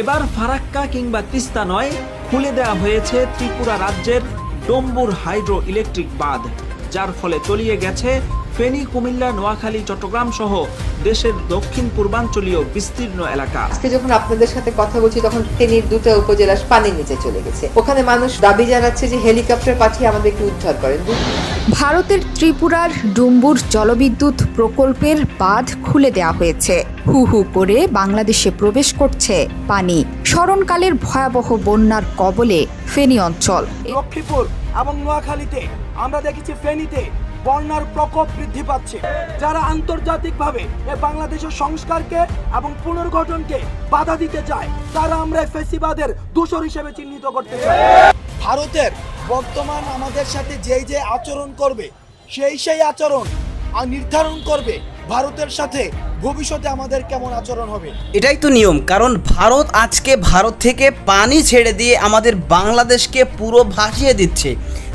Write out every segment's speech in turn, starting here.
এবার ফারাক্কা কিংবা তিস্তা নয় খুলে দেওয়া হয়েছে ত্রিপুরা রাজ্যের ডম্বুর হাইড্রো ইলেকট্রিক বাঁধ যার ফলে তলিয়ে গেছে ফেনী কুমিল্লা নোয়াখালী চট্টগ্রাম সহ দেশের দক্ষিণ পূর্বাঞ্চলীয় বিস্তীর্ণ এলাকা। আজকে যখন আপনাদের সাথে কথা বলছি তখন ফেনীর দুটো উপজেলা পানির নিচে চলে গেছে। ওখানে মানুষ দাবি জানাচ্ছে যে হেলিকপ্টার পাঠিয়ে আমাদেরকে উদ্ধার করেন। ভারতের ত্রিপুরার ডুম্বুর জলবিদ্যুৎ প্রকল্পের বাঁধ খুলে দেওয়া হয়েছে। হু হু করে বাংলাদেশে প্রবেশ করছে পানি। স্মরণকালের ভয়াবহ বন্যার কবলে ফেনী অঞ্চল। লক্ষ্মীপুর এবং নোয়াখালীতে আমরা দেখেছি ফেনীতে বন্যার প্রকোপ বৃদ্ধি পাচ্ছে। যারা আন্তর্জাতিকভাবে এ বাংলাদেশের সংস্কারকে এবং পুনর্গঠনকে বাধা দিতে চায়, তারা আমরা ফেসিবাদের দূষর হিসেবে চিহ্নিত করতে চাই। ভারতের বর্তমান আমাদের সাথে যেই যে আচরণ করবে, সেই সেই আচরণ নির্ধারণ করবে ভারতের সাথে ভবিষ্যতে আমাদের কেমন আচরণ হবে। এটাই তো নিয়ম, কারণ ভারত আজকে ভারত থেকে পানি ছেড়ে দিয়ে আমাদের বাংলাদেশকে পুরো ভাসিয়ে দিচ্ছে।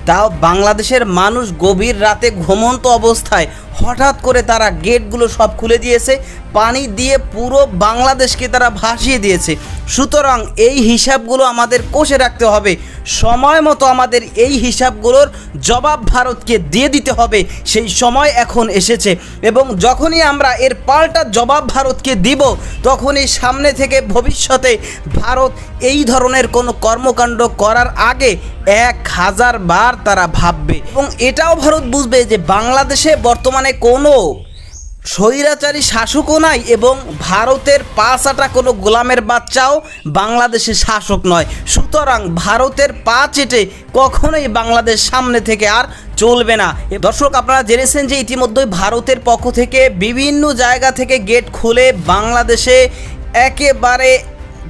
তাও বাংলাদেশের মানুষ গভীর রাতে ঘুমন্ত অবস্থায় হঠাৎ করে তারা গেটগুলো সব খুলে দিয়েছে, পানি দিয়ে পুরো বাংলাদেশকে তারা ভাসিয়ে দিয়েছে। সুতরাং এই হিসাবগুলো আমাদের কষে রাখতে হবে। সময় মতো আমাদের এই হিসাবগুলোর জবাব ভারতকে দিয়ে দিতে হবে। সেই সময় এখন এসেছে এবং যখনই আমরা এর পাল্টা জবাব ভারতকে দিব, তখনই সামনে থেকে ভবিষ্যতে ভারত এই ধরনের কোনো কর্মকাণ্ড করার আগে এক হাজার বার তারা ভাববে। এবং এটাও ভারত বুঝবে যে বাংলাদেশে বর্তমানে কোনো স্বৈরাচারী শাসকও নাই এবং ভারতের পাঁচাটা কোনো গোলামের বাচ্চাও বাংলাদেশের শাসক নয়। সুতরাং ভারতের পা চেটে কখনোই বাংলাদেশ সামনে থেকে আর চলবে না। দর্শক, আপনারা জেনেছেন যে ইতিমধ্যেই ভারতের পক্ষ থেকে বিভিন্ন জায়গা থেকে গেট খুলে বাংলাদেশে একেবারে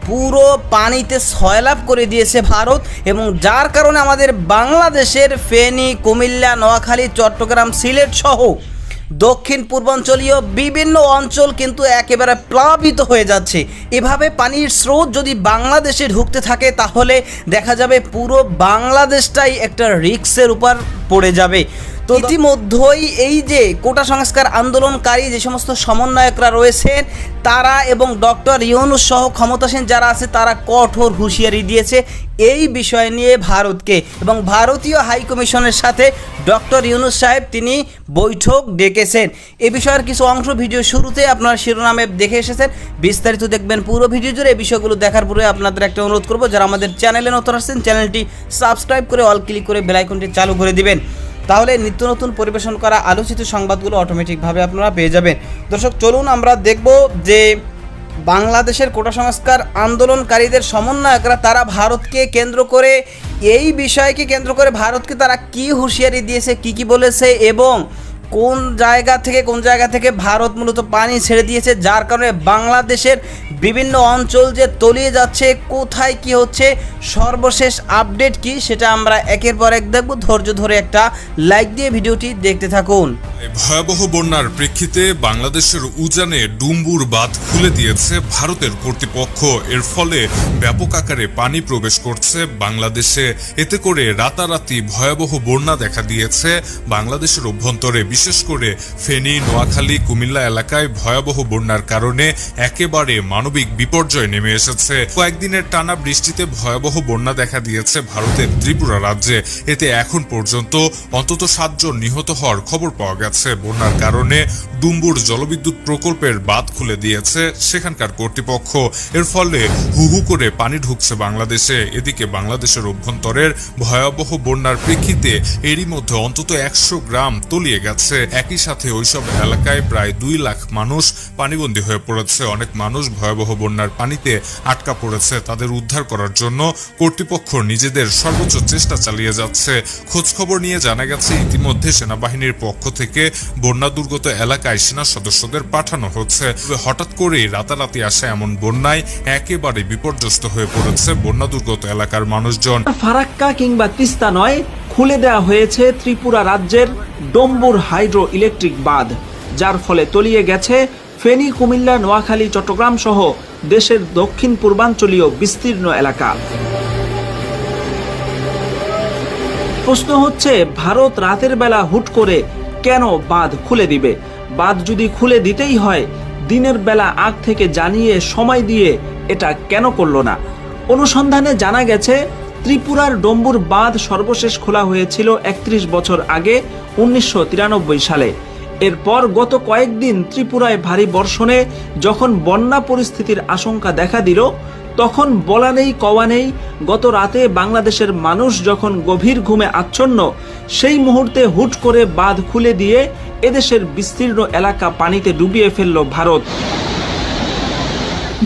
পুরো পানিতে সয়লাভ করে দিয়েছে ভারত এবং যার কারণে আমাদের বাংলাদেশের ফেনী, কুমিল্লা, নোয়াখালী, চট্টগ্রাম, সিলেট সহ দক্ষিণ পূর্বাঞ্চলীয় বিভিন্ন অঞ্চল কিন্তু একেবারে প্লাবিত হয়ে যাচ্ছে। এভাবে পানির স্রোত যদি বাংলাদেশে ঢুকতে থাকে, তাহলে দেখা যাবে পুরো বাংলাদেশটাই একটা রিক্সের উপর পড়ে যাবে। ইতিমধ্যেই এই যে কোটা সংস্কার আন্দোলনকারী যে সমস্ত সমন্বয়করা রয়েছেন, তারা এবং ডক্টর ইউনুস সহ ক্ষমতাসীন যারা আছে, তারা কঠোর হুঁশিয়ারি দিয়েছে এই বিষয় নিয়ে ভারতকে। এবং ভারতীয় হাই কমিশনের সাথে ডক্টর ইউনুস সাহেব তিনি বৈঠক ডেকেছেন। এ বিষয়ের কিছু অংশ ভিডিও শুরুতে আপনারা শিরোনামে দেখে এসেছেন। বিস্তারিত দেখবেন পুরো ভিডিও জুড়ে। এই বিষয়গুলো দেখার পরে আপনাদের একটা অনুরোধ করব, যারা আমাদের চ্যানেলে নতুন আসছেন, চ্যানেলটি সাবস্ক্রাইব করে, অল ক্লিক করে বেলাইকনটি চালু করে দিবেন। তাহলে নিত্য নতুন পরিবেশন করা আলোচিত সংবাদগুলো অটোমেটিকভাবে আপনারা পেয়ে যাবেন। দর্শক, চলুন আমরা দেখব যে বাংলাদেশের কোটা সংস্কার আন্দোলনকারীদের সমন্বয়করা তারা ভারতকে কেন্দ্র করে, এই বিষয়কে কেন্দ্র করে ভারতকে তারা কি হুঁশিয়ারি দিয়েছে, কি কি বলেছে এবং কোন জায়গা থেকে, কোন জায়গা থেকে ভারত মূলত পানি ছেড়ে দিয়েছে, যার কারণে বাংলাদেশের বিভিন্ন অঞ্চল যে তলিয়ে যাচ্ছে, কোথায় কি হচ্ছে, সর্বশেষ আপডেট কি, সেটা আমরা একের পর এক দেখব। ধৈর্য ধরে একটা লাইক দিয়ে ভিডিওটি দেখতে থাকুন। ভয়াবহ বন্যার প্রেক্ষিতে বাংলাদেশের উজানে ডুম্বুর বাঁধ খুলে দিয়েছে ভারতের কর্তৃপক্ষ। এর ফলে ব্যাপক আকারে পানি প্রবেশ করছে বাংলাদেশে। এতে করে রাতারাতি ভয়াবহ বন্যা দেখা দিয়েছে বাংলাদেশের অভ্যন্তরে। বিশেষ করে ফেনী, নোয়াখালী, কুমিল্লা এলাকায় ভয়াবহ বন্যার কারণে একেবারে মানবিক বিপর্যয় নেমে এসেছে। কয়েকদিনের টানা বৃষ্টিতে ভয়াবহ বন্যা দেখা দিয়েছে ভারতের ত্রিপুরা রাজ্যে। এতে এখন পর্যন্ত অন্তত সাতজন নিহত হওয়ার খবর পাওয়া গেছে। বন্যার কারণে ডুম্বুর জলবিদ্যুৎ প্রকল্পের বাঁধ খুলে দিয়েছে সেখানকার কর্তৃপক্ষ। এর ফলে হু হু করে পানি ঢুকছে বাংলাদেশে। এদিকে বাংলাদেশের অভ্যন্তরের ভয়াবহ বন্যার প্রেক্ষিতে এরই মধ্যে অন্তত একশো গ্রাম তলিয়ে গেছে। একই সাথে ওইসব এলাকায় প্রায় দুই লাখ মানুষ পানিবন্দী হয়ে পড়েছে। অনেক মানুষ ভয়াবহ বন্যার পানিতে আটকা পড়েছে। তাদের উদ্ধার করার জন্য কর্তৃপক্ষ নিজেদের সর্বোচ্চ চেষ্টা চালিয়ে যাচ্ছে। খোঁজখবর নিয়ে জানা গেছে, ইতিমধ্যে সেনাবাহিনীর পক্ষ থেকে বন্যা দুর্গত এলাকায় সেনা সদস্যদের পাঠানো হচ্ছে। হঠাৎ করেই রাতারাতি আসা এমন বন্যায় একেবারে বিপর্যস্ত হয়ে পড়েছে বন্যা দুর্গত এলাকার মানুষজন। ফারাক্কা কিংবা তিস্তা নয়, খুলে দেওয়া হয়েছে ত্রিপুরা রাজ্যের ডম্বুর হাইড্রো ইলেকট্রিক বাঁধ, যার ফলে তলিয়ে গেছে ফেনী, কুমিল্লা, নোয়াখালী, চট্টগ্রাম সহ দেশের দক্ষিণ পূর্বাঞ্চলীয় বিস্তীর্ণ এলাকা। প্রশ্ন হচ্ছে, ভারত রাতের বেলা হুট করে কেন বাঁধ খুলে দিবে? বাঁধ যদি খুলে দিতেই হয়, দিনের বেলা আগ থেকে জানিয়ে সময় দিয়ে এটা কেন করল না? অনুসন্ধানে জানা গেছে, ত্রিপুরার ডম্বুর বাঁধ সর্বশেষ খোলা হয়েছিল একত্রিশ বছর আগে, উনিশশো তিরানব্বই সালে। এরপর গত কয়েকদিন ত্রিপুরায় ভারী বর্ষণে যখন বন্যা পরিস্থিতির আশঙ্কা দেখা দিল তখন বলা নেই, কওয়া নেই। গত রাতে বাংলাদেশের মানুষ যখন গভীর ঘুমে আচ্ছন্ন, সেই মুহূর্তে হুট করে বাঁধ খুলে দিয়ে এদেশের বিস্তীর্ণ এলাকা পানিতে ডুবিয়ে ফেলল ভারত।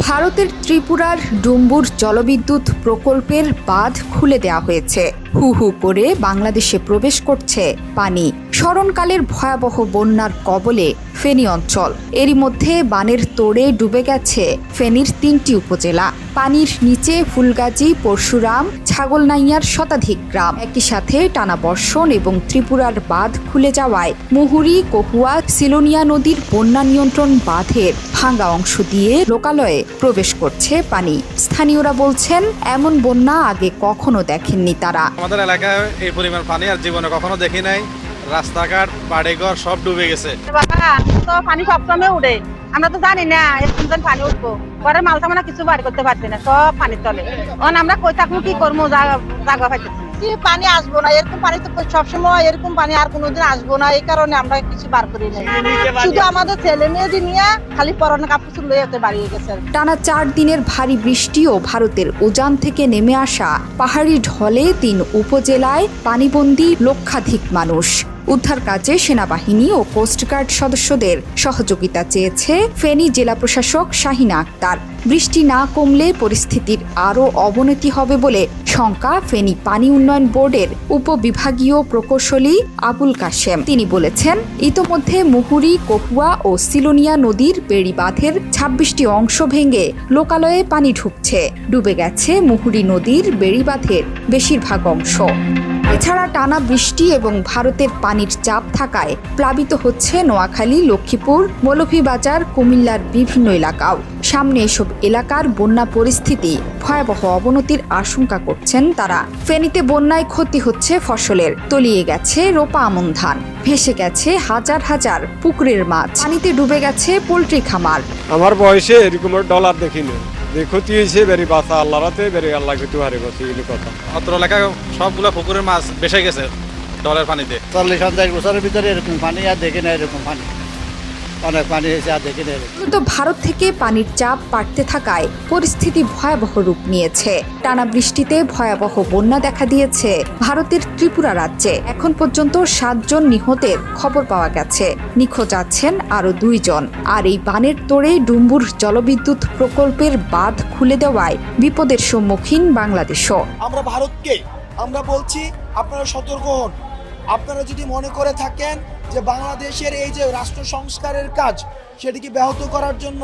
ভারতের ত্রিপুরার ডুম্বুর জলবিদ্যুৎ প্রকল্পের বাঁধ খুলে দেওয়া হয়েছে। হু হু করে বাংলাদেশে প্রবেশ করছে পানি। স্মরণকালের ভয়াবহ বন্যার কবলে ফেনী অঞ্চল। এরই মধ্যে বানের তোড়ে ডুবে গেছে ফেনীর তিনটি উপজেলা। পানির নিচে ফুলগাজী, পরশুরাম, ছাগলনাইয়ার শতাধিক গ্রাম। একই সাথে টানা বর্ষণ এবং ত্রিপুরার বাঁধ খুলে যাওয়ায় মুহুরী, কহুয়া, সিলোনিয়া নদীর বন্যা নিয়ন্ত্রণ বাঁধের ভাঙ্গা অংশ দিয়ে লোকালয়ে প্রবেশ করছে পানি। স্থানীয়রা বলছেন, এমন বন্যা আগে কখনো দেখেননি তারা। আমাদের এলাকায় এই পরিমাণ পানি আর জীবনে কখনো দেখি নাই। রাস্তাঘাট বাড়িঘর সব ডুবে গেছে। বাবা তো পানি সবসময় উঠে আমরা তো জানি না এরকম পানি উঠবো। সামানা কিছু বাড়ি করতে পারছি না সব পানির তলে। অন আমরা কই থাকব কি করব পাইতেছি কি পানি আসব না এরকম পানি তো সবসময় এরকম পানি আর কোনোদিন আসব না এই কারণে আমরা কিছু বার করি নাই। শুধু আমাদের ছেলে মেয়েদের নিয়ে খালি পরনে কাপড় চুল লইয়া তো বাড়িয়ে গেছে। টানা চার দিনের ভারী বৃষ্টি ও ভারতের উজান থেকে নেমে আসা। পাহাড়ি ঢলে তিন উপজেলায় পানিবন্দী লক্ষাধিক মানুষ। উদ্ধার কাজে সেনাবাহিনী ও কোস্টগার্ড সদস্যদের সহযোগিতা চেয়েছে ফেনী জেলা প্রশাসক শাহিনা আক্তার। বৃষ্টি না কমলে পরিস্থিতির আরও অবনতি হবে বলে শঙ্কা ফেনী পানি উন্নয়ন বোর্ডের উপবিভাগীয় প্রকৌশলী আবুল কাশেম। তিনি বলেছেন, ইতোমধ্যে মুহুরী, কহুয়া ও সিলোনিয়া নদীর বেড়িবাঁধের ছাব্বিশটি অংশ ভেঙে লোকালয়ে পানি ঢুকছে। ডুবে গেছে মুহুরী নদীর বেড়িবাঁধের বেশিরভাগ অংশ। এছাড়া টানা বৃষ্টি এবং ভারতের পানির চাপ থাকায় প্লাবিত হচ্ছে নোয়াখালী, লক্ষ্মীপুর, মৌলভীবাজার, কুমিল্লার বিভিন্ন এলাকাও। সামনে এসব এলাকার বন্যা পরিস্থিতি ভয়াবহ অবনতির আশঙ্কা করছেন তারা। ফেনীতে বন্যায় ক্ষতি হচ্ছে ফসলের। তলিয়ে গেছে রোপা আমন ধান। ভেসে গেছে হাজার হাজার পুকুরের মাছ। পানিতে ডুবে গেছে পোলট্রি খামার। আমার বয়সে এরকম ডলার দেখিনি। দেখতি হয়েছে বেরি বাসা আল্লাহ রাতে বেরি আল্লাহ কিছু হারে বসে এগুলি কথা। অত্র সবগুলো পুকুরের মাছ বেসে গেছে ডলের পানিতে। চল্লিশ পঞ্চাশ বছরের ভিতরে এরকম পানি আর দেখি না এরকম পানি। অনেক পানি হয়েছে আর দেখি না এরকম মূলত ভারত থেকে পানির চাপ বাড়তে থাকায় পরিস্থিতি ভয়াবহ রূপ নিয়েছে। টানা বৃষ্টিতে ভয়াবহ বন্যা দেখা দিয়েছে। ভারতের ত্রিপুরা রাজ্যে এখন পর্যন্ত সাতজন নিহতের খবর পাওয়া গেছে। নিখোঁজ আছেন আরও দুইজন। আর এই বানের তোড়ে ডুম্বুর জলবিদ্যুৎ প্রকল্পের বাঁধ খুলে দেওয়ায় বিপদের সম্মুখীন বাংলাদেশও। আমরা ভারতকে আমরা বলছি আপনারা সতর্ক হন। আপনারা যদি মনে করে থাকেন যে বাংলাদেশের এই যে রাষ্ট্র সংস্কারের কাজ সেটিকে ব্যাহত করার জন্য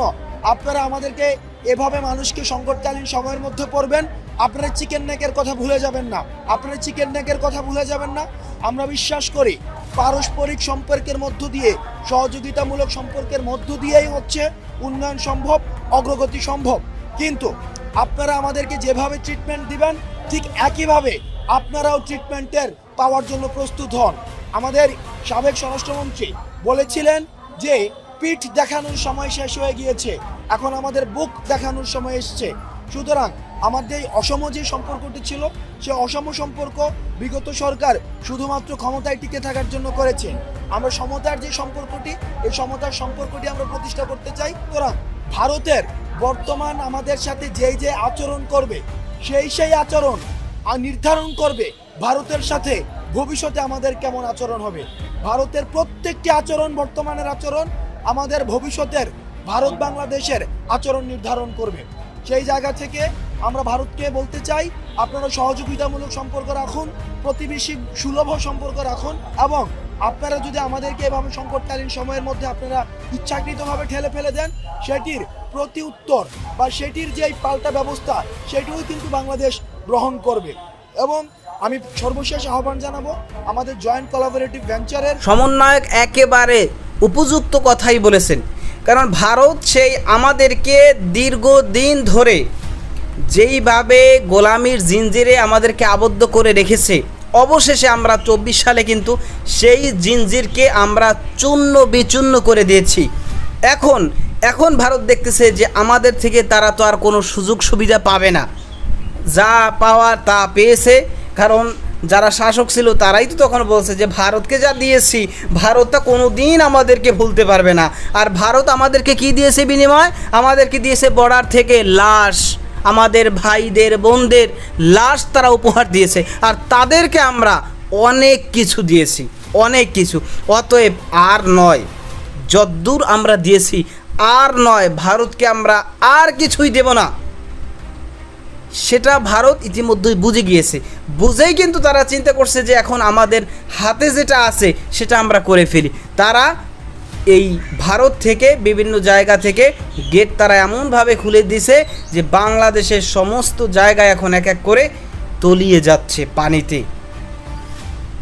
আপনারা আমাদেরকে এভাবে মানুষকে সংকটকালীন সময়ের মধ্যে পড়বেন? আপনারা চিকেন নেকের কথা ভুলে যাবেন না। আপনারা চিকেন নেকের কথা ভুলে যাবেন না। আমরা বিশ্বাস করি পারস্পরিক সম্পর্কের মধ্য দিয়ে, সহযোগিতামূলক সম্পর্কের মধ্য দিয়েই হচ্ছে উন্নয়ন সম্ভব, অগ্রগতি সম্ভব। কিন্তু আপনারা আমাদেরকে যেভাবে ট্রিটমেন্ট দিবেন, ঠিক একইভাবে আপনারাও ট্রিটমেন্টের পাওয়ার জন্য প্রস্তুত হন। আমাদের সাবেক স্বরাষ্ট্রমন্ত্রী বলেছিলেন যে, পিঠ দেখানোর সময় শেষ হয়ে গিয়েছে। এখন আমাদের বুক দেখানোর সময় এসছে। সুতরাং আমাদের অসম যে সম্পর্কটি ছিল, সে অসম সম্পর্ক বিগত সরকার শুধুমাত্র ক্ষমতায় টিকে থাকার জন্য করেছে। আমরা সমতার যে সম্পর্কটি, এই সমতার সম্পর্কটি আমরা প্রতিষ্ঠা করতে চাই। সুতরাং ভারতের বর্তমান আমাদের সাথে যেই যে আচরণ করবে, সেই সেই আচরণ নির্ধারণ করবে। ভারতের সাথে ভবিষ্যতে আমাদের কেমন আচরণ হবে? ভারতের প্রত্যেকটি আচরণ, বর্তমানের আচরণ আমাদের ভবিষ্যতের ভারত বাংলাদেশের আচরণ নির্ধারণ করবে। সেই জায়গা থেকে আমরা ভারতকে বলতে চাই, আপনারা সহযোগিতামূলক সম্পর্ক রাখুন, প্রতিবেশী সুলভ সম্পর্ক রাখুন এবং আপনারা যদি আমাদেরকে এভাবে সংকটকালীন সময়ের মধ্যে আপনারা ইচ্ছাকৃতভাবে ঠেলে ফেলে দেন, সেটির প্রতি উত্তর বা সেটির যেই পাল্টা ব্যবস্থা, সেটিও কিন্তু বাংলাদেশ গ্রহণ করবে। এবং আমি সর্বশেষ আহ্বান জানাব আমাদের জয়েন্ট কোলাবোরেটিভ ভেঞ্চারের সমন্বয়ক একেবারে উপযুক্ত কথাই বলেছেন। কারণ ভারত সেই আমাদেরকে দীর্ঘদিন ধরে যেইভাবে গোলামির জিঞ্জিরে আমাদেরকে আবদ্ধ করে রেখেছে, অবশেষে আমরা চব্বিশ সালে কিন্তু সেই জিঞ্জিরকে আমরা চূর্ণ বিচূর্ণ করে দিয়েছি। এখন এখন ভারত দেখতেছে যে আমাদের থেকে তারা তো আর কোনো সুযোগ সুবিধা পাবে না। যা পাওয়ার তা পেয়েছে। কারণ যারা শাসক ছিল তারাই তো তখন বলছে যে, ভারতকে যা দিয়েছি, ভারতটা কোনো দিন আমাদেরকে ভুলতে পারবে না। আর ভারত আমাদেরকে কি দিয়েছে বিনিময়? আমাদেরকে দিয়েছে বর্ডার থেকে লাশ। আমাদের ভাইদের, বোনদের লাশ তারা উপহার দিয়েছে। আর তাদেরকে আমরা অনেক কিছু দিয়েছি, অনেক কিছু। অতএব আর নয়, যদ্দূর আমরা দিয়েছি, আর নয়, ভারতকে আমরা আর কিছুই দেব না। সেটা ভারত ইতিমধ্যেই বুঝে গিয়েছে। বুঝেই কিন্তু তারা চিন্তা করছে যে এখন আমাদের হাতে যেটা আছে, সেটা আমরা করে ফেলি। তারা এই ভারত থেকে বিভিন্ন জায়গা থেকে গেট তারা এমনভাবে খুলে দিছে যে বাংলাদেশের সমস্ত জায়গায় এখন এক এক করে তলিয়ে যাচ্ছে পানিতে।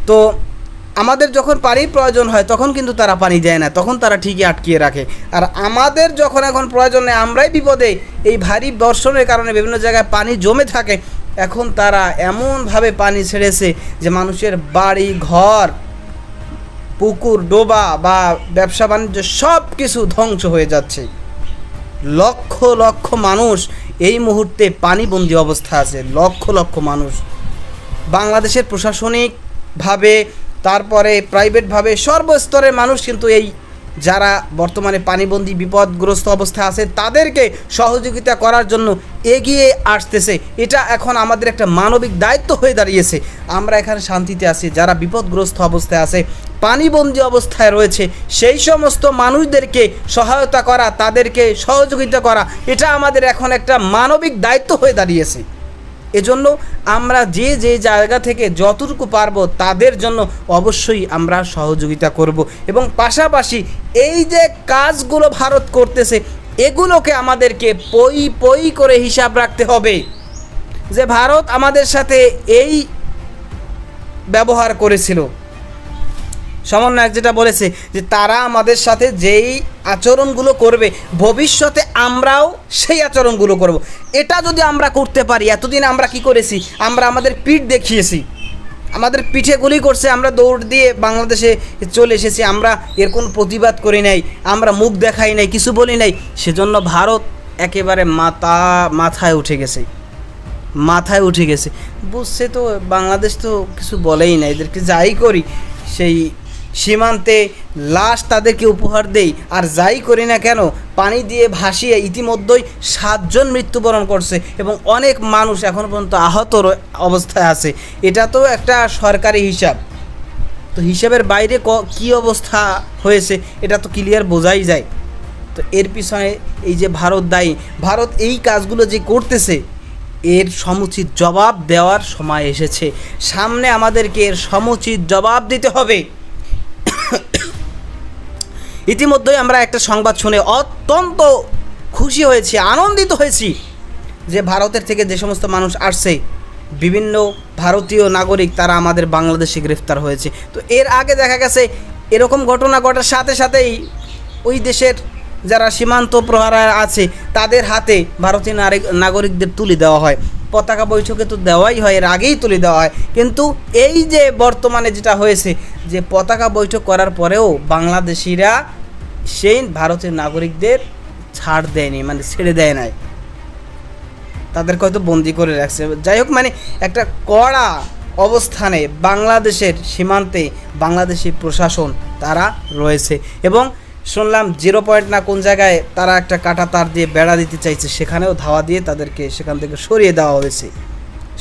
তো আমাদের যখন পানির প্রয়োজন হয়, তখন কিন্তু তারা পানি দেয় না, তখন তারা ঠিকই আটকিয়ে রাখে। আর আমাদের যখন এখন প্রয়োজন নেই, আমরাই বিপদে। এই ভারী বর্ষণের কারণে বিভিন্ন জায়গায় পানি জমে থাকে। এখন তারা এমনভাবে পানি ছেড়েছে যে মানুষের বাড়ি, ঘর, পুকুর, ডোবা বা ব্যবসা বাণিজ্য সব কিছু ধ্বংস হয়ে যাচ্ছে। লক্ষ লক্ষ মানুষ এই মুহূর্তে পানিবন্দী অবস্থা আছে, লক্ষ লক্ষ মানুষ। বাংলাদেশের প্রশাসনিকভাবে তারপরে প্রাইভেটভাবে সর্বস্তরের মানুষ কিন্তু এই যারা বর্তমানে পানিবন্দী, বিপদগ্রস্ত অবস্থায় আছে, তাদেরকে সহযোগিতা করার জন্য এগিয়ে আসতেছে। এটা এখন আমাদের একটা মানবিক দায়িত্ব হয়ে দাঁড়িয়েছে। আমরা এখানে শান্তিতে আছি, যারা বিপদগ্রস্ত অবস্থায় আছে, পানিবন্দী অবস্থায় রয়েছে, সেই সমস্ত মানুষদেরকে সহায়তা করা, তাদেরকে সহযোগিতা করা, এটা আমাদের এখন একটা মানবিক দায়িত্ব হয়ে দাঁড়িয়েছে। এজন্য আমরা যে যে জায়গা থেকে যতটুকু পারব তাদের জন্য অবশ্যই আমরা সহযোগিতা করব। এবং পাশাপাশি এই যে কাজগুলো ভারত করতেছে, এগুলোকে আমাদেরকে পই পই করে হিসাব রাখতে হবে যে ভারত আমাদের সাথে এই ব্যবহার করেছিল। সমন্বয়ক যেটা বলেছে যে তারা আমাদের সাথে যেই আচরণগুলো করবে, ভবিষ্যতে আমরাও সেই আচরণগুলো করব। এটা যদি আমরা করতে পারি, এতদিন আমরা কি করেছি? আমরা আমাদের পিঠ দেখিয়েছি। আমাদের পিঠে গুলি করছে, আমরা দৌড় দিয়ে বাংলাদেশে চলে এসেছি, আমরা এর কোনো প্রতিবাদ করি নাই, আমরা মুখ দেখাই নাই, কিছু বলি নাই। সেজন্য ভারত একেবারে মাথা, মাথায় উঠে গেছে। মাথায় উঠে গেছে। বুঝছে তো, বাংলাদেশ তো কিছু বলেই না এদেরকে যাই করি, সেই সীমান্তে লাশ তাদেরকে উপহার দেই। আর যাই করি না কেন, পানি দিয়ে ভাসিয়ে ইতিমধ্যেই সাতজন মৃত্যুবরণ করছে এবং অনেক মানুষ এখন পর্যন্ত আহত অবস্থায় আছে। এটা তো একটা সরকারি হিসাব। তো হিসাবের বাইরে ক- অবস্থা হয়েছে, এটা তো ক্লিয়ার বোঝাই যায়। তো এর পিছনে এই যে ভারত দায়ী, ভারত এই কাজগুলো যে করতেছে, এর সমুচিত জবাব দেওয়ার সময় এসেছে। সামনে আমাদেরকে এর সমুচিত জবাব দিতে হবে। ইতিমধ্যেই আমরা একটা সংবাদ শুনে অত্যন্ত খুশি হয়েছি, আনন্দিত হয়েছি যে ভারতের থেকে যে সমস্ত মানুষ আসছে, বিভিন্ন ভারতীয় নাগরিক তারা আমাদের বাংলাদেশে গ্রেফতার হয়েছে। তো এর আগে দেখা গেছে এরকম ঘটনা ঘটার সাথে সাথেই ওই দেশের যারা সীমান্ত প্রহারা আছে, তাদের হাতে ভারতীয় নাগরিকদের তুলে দেওয়া হয়। পতাকা বৈঠকে তো দেওয়াই হয়, এর আগেই তুলে দেওয়া হয়। কিন্তু এই যে বর্তমানে যেটা হয়েছে, যে পতাকা বৈঠক করার পরেও বাংলাদেশিরা সেই ভারতের নাগরিকদের ছাড় দেয়নি মানে ছেড়ে দেয় নাই। তাদেরকে হয়তো বন্দি করে রাখছে। যাই হোক মানে একটা কড়া অবস্থানে বাংলাদেশের সীমান্তে বাংলাদেশি প্রশাসন তারা রয়েছে। এবং শুনলাম জিরো পয়েন্ট না কোন জায়গায় তারা একটা কাটা তার দিয়ে বেড়া দিতে চাইছে, সেখানেও ধাওয়া দিয়ে তাদেরকে সেখান থেকে সরিয়ে দেওয়া হয়েছে।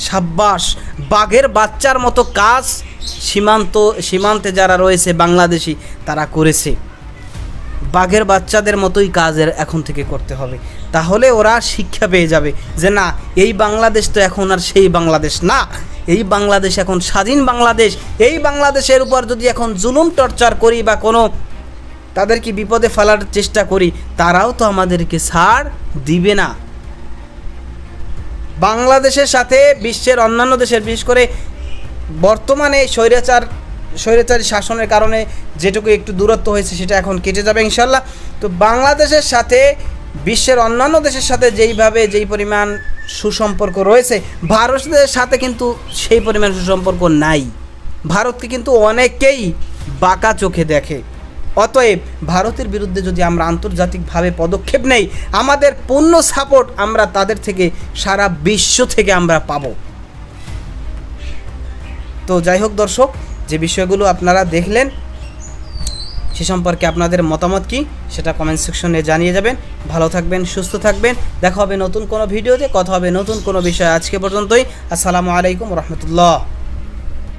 সাব্বাস, বাঘের বাচ্চার মতো কাজ সীমান্ত, সীমান্তে যারা রয়েছে বাংলাদেশি, তারা করেছে। বাঘের বাচ্চাদের মতোই কাজের এখন থেকে করতে হবে। তাহলে ওরা শিক্ষা পেয়ে যাবে যে না, এই বাংলাদেশ তো এখন আর সেই বাংলাদেশ না। এই বাংলাদেশ এখন স্বাধীন বাংলাদেশ। এই বাংলাদেশের উপর যদি এখন জুলুম টর্চার করি বা কোনো তাদেরকে বিপদে ফেলার চেষ্টা করি, তারাও তো আমাদেরকে ছাড় দিবে না। বাংলাদেশের সাথে বিশ্বের অন্যান্য দেশের, বিশেষ করে বর্তমানে স্বৈরাচার, স্বৈরাচারী শাসনের কারণে যেটুকু একটু দূরত্ব হয়েছে সেটা এখন কেটে যাবে ইনশাল্লাহ। তো বাংলাদেশের সাথে, বিশ্বের অন্যান্য দেশের সাথে যেইভাবে যেই পরিমাণ সুসম্পর্ক রয়েছে, ভারতের সাথে কিন্তু সেই পরিমাণ সুসম্পর্ক নাই। ভারতকে কিন্তু অনেকেই বাঁকা চোখে দেখে। অতএব ভারতের বিরুদ্ধে যদি আমরা আন্তর্জাতিকভাবে পদক্ষেপ নেই, আমাদের পূর্ণ সাপোর্ট আমরা তাদের থেকে, সারা বিশ্ব থেকে আমরা পাব। তো যাই হোক দর্শক, যে বিষয়গুলো আপনারা দেখলেন, সে সম্পর্কে আপনাদের মতামত কি, সেটা কমেন্ট সেকশনে জানিয়ে যাবেন। ভালো থাকবেন, সুস্থ থাকবেন। দেখা হবে নতুন কোনো ভিডিওতে কথা হবে নতুন কোনো বিষয় আজকে পর্যন্তই। আসসালামু আলাইকুম রহমতুল্লাহ।